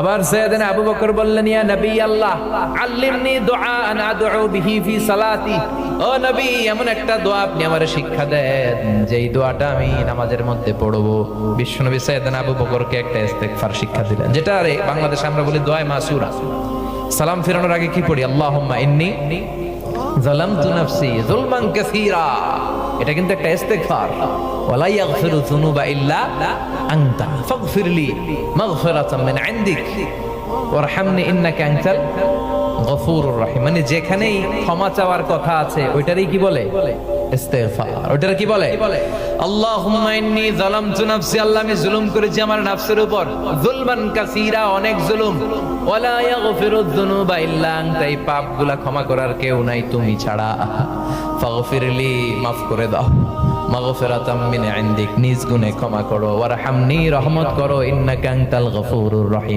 আবার সৈয়দিন আবু বকর বললেন, ইয়া নবী আল্লাহ, আল্লিমনি দুআ আন আদউ বিহি ফি সালাতি। ও নবী, এমন একটা দোয়া আপনি আমার শিক্ষা দেন, যেই দোয়াটা আমি নামাজের মধ্যে পড়ব। বিশ্বনবী সৈয়দিন আবু বকরকে একটা ইস্তেগফার শিক্ষা দিলেন, যেটা আরে বাংলাদেশে আমরা বলি দোয়া মাসুরা। সালাম ফেরানোর আগে কি পড়ি? আল্লাহুম্মা ইন্নী যালামতু নাফসি যুলমান কাসীরা এটা কিন্তু একটা ইস্তেগফার। ওয়ালা ইয়াগফিরু যুনুবা ইল্লা আনতা ফাগফিরলি মাগফিরাতাম মিন ইনদিক ওয়ারহামনি ইন্নাকা আনতাল রহিম। মানে যেখানেই ক্ষমা চাওয়ার কথা আছে, ওইটারই কি বলে? ইস্তেগফার। ওইটার কি বলে? আল্লাহুম্মা যালামতু নাফসি, আল্লাহ আমি জুলুম করেছি আমার নাফসের উপর। যুলমান কাসীরা, অনেক জুলুম। ওয়ালা ইয়াগফিরু যুনুবা ইল্লা আনতা। এই পাপগুলা ক্ষমা করার কেউ নাই তুমি ছাড়া। ফাগফিরলি, মাফ করে দাও। মাগফিরাতাম মিন ইনদিক। নিজ গুণে ক্ষমা করো। ওয়ারহামনি, রহমত করো। ইন্নাকা আনতাল গফুরুর রহিম।